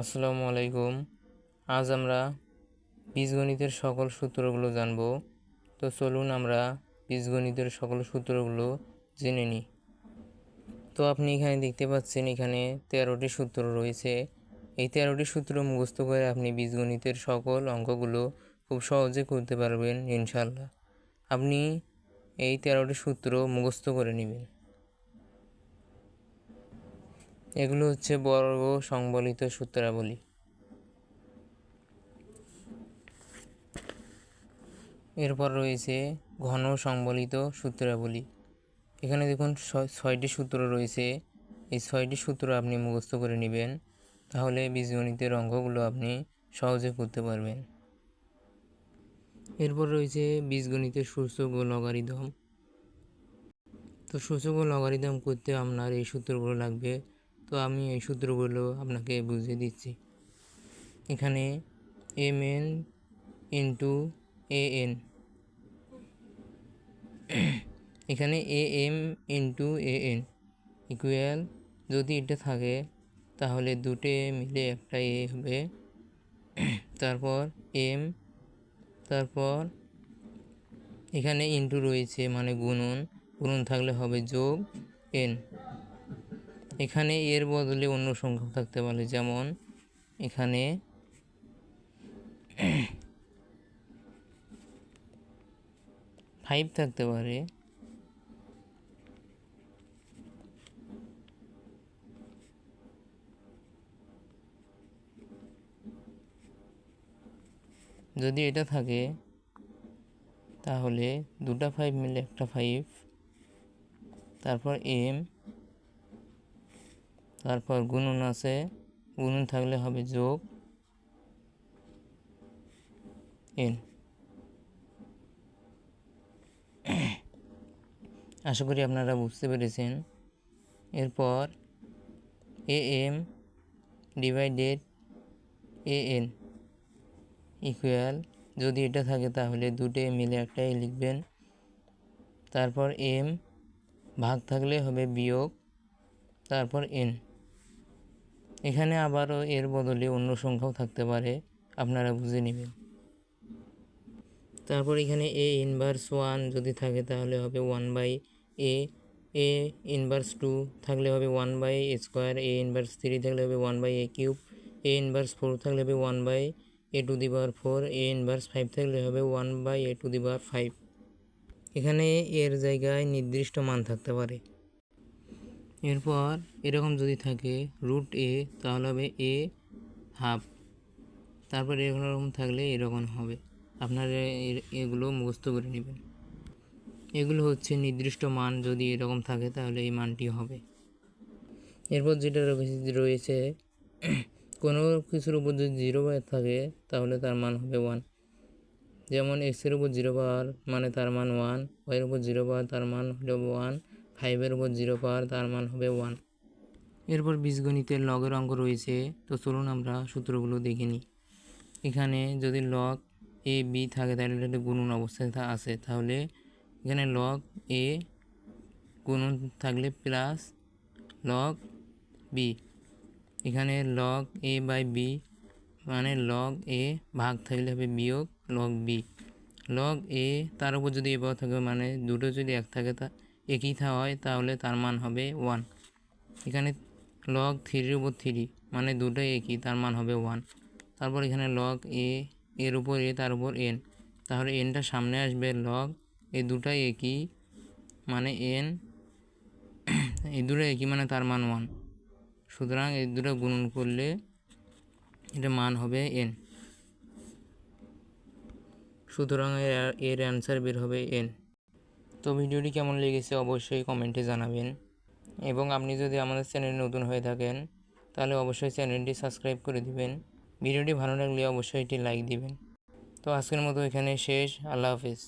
আসসালামু আলাইকুম। আজ আমরা বীজগণিতের সকল সূত্রগুলো জানব। তো চলুন আমরা বীজগণিতের সকল সূত্রগুলো জেনে নিই। তো আপনি এখানে দেখতে পাচ্ছেন এখানে তেরোটি সূত্র রয়েছে। এই তেরোটি সূত্র মুখস্থ করে আপনি বীজগণিতের সকল অঙ্কগুলো খুব সহজে করতে পারবেন ইনশাল্লাহ আপনি এই তেরোটি সূত্র মুখস্থ করে নেবেন। এগুলো হচ্ছে বর্গ সংবলিত সূত্রাবলী। এরপর রয়েছে ঘন সংবলিত সূত্রাবলী। এখানে দেখুন ছয়টি সূত্র রয়েছে। এই ছয়টি সূত্র আপনি মুখস্থ করে নেবেন, তাহলে বীজগণিতের অঙ্কগুলো আপনি সহজে করতে পারবেন। এরপর রয়েছে বীজগণিতের সূচক ও লগারিদম। তো সূচক ও লগারিদম করতে আপনার এই সূত্রগুলো লাগবে তো আমি এই সূত্রগুলো আপনাকে বুঝিয়ে দিচ্ছি। এখানে M N into A N. এখানে A M into A N equal যদি এটা থাকে, তাহলে দুটো মিলে একটা এ হবে। তারপর এম, তারপর এখানে ইন্টু রয়েছে মানে গুণন। গুণন থাকলে হবে যোগ এন। এখানে এর বদলে অন্য সংখ্যা থাকতে পারে, যেমন এখানে ফাইভ থাকতে পারে। যদি এটা থাকে, তাহলে দুটা ফাইভ মিলে একটা ফাইভ তারপর এম তারপর গুণন আছে গুণন থাকলে হবে যোগ এন। আশা করি আপনারা বুঝতে পেরেছেন। এরপর A M divided A N equal, যদি এটা থাকে তাহলে দুটো মিলে একটাই লিখবেন। তারপর এম ভাগ থাকলে হবে বিয়োগ, তারপর এন। এখানে আবারও এর বদলে অন্য সংখ্যাও থাকতে পারে। আপনারা বুঝে নেবেন। তারপর এখানে এ ইনভার্স ওয়ান যদি থাকে তাহলে হবে one by A A inverse two থাকলে হবে one by A square A inverse three থাকলে হবে one by A cube A inverse four থাকলে হবে one by A to the power four A inverse five থাকলে হবে one by A to the power five এখানে এর জায়গায় নির্দিষ্ট মান থাকতে পারে। এরপর এরকম যদি থাকে রুট এ তাহলে হবে এ হাফ তারপর এরকম থাকলে এরকম হবে। আপনারা এগুলো মুখস্থ করে নেবেন। এগুলো হচ্ছে নির্দিষ্ট মান, যদি এরকম থাকে তাহলে এই মানটি হবে। এরপর যেটা রয়েছে কোনো কিছুর উপর যদি জিরো বার থাকে, তাহলে তার মান হবে ওয়ান যেমন এক্সের উপর জিরো পাওয়ার মানে তার মান ওয়ান ওয়ের উপর জিরো পাওয়ার তার মান হলো ওয়ান ফাইভের উপর জিরো পাওয়ার তার মান হবে ওয়ান। এরপর বীজগণিতের লগের অঙ্ক রয়েছে, তো চলুন আমরা সূত্রগুলো দেখে নিই। এখানে যদি লগ এ বি থাকে, তাহলে এটা গুণন অবস্থায় আছে। তাহলে এখানে লগ এ গুণন থাকলে প্লাস লগ বি এখানে লগ এ বাই বি মানে লগ এ ভাগ থাকলে হবে বিয়োগ লগ বি লগ এ তার উপর যদি এবার থাকে মানে দুটো যদি এক থাকে, তা একই হয় তাহলে তার মান হবে ওয়ান এখানে লগ থ্রির উপর থ্রি মানে দুটোই একই, তার মান হবে ওয়ান তারপর এখানে লগ এ এর উপর এ তার উপর এন তাহলে এনটা সামনে আসবে লগ এই দুটাই একই মানে এন এই দুটো একই মানে তার মান ওয়ান সুতরাং এই দুটো গুণন করলে এটা মান হবে এন সুতরাং এর অ্যান্সার বের হবে এন তো ভিডিওটি কেমন লেগেছে অবশ্যই কমেন্টে জানাবেন। এবং আপনি যদি আমাদের চ্যানেলে নতুন হয়ে থাকেন, তাহলে অবশ্যই চ্যানেলটি সাবস্ক্রাইব করে দিবেন। ভিডিওটি ভালো লাগলে অবশ্যই এটি লাইক দিবেন। তো আজকের মতো এখানে শেষ। আল্লাহ হাফিজ।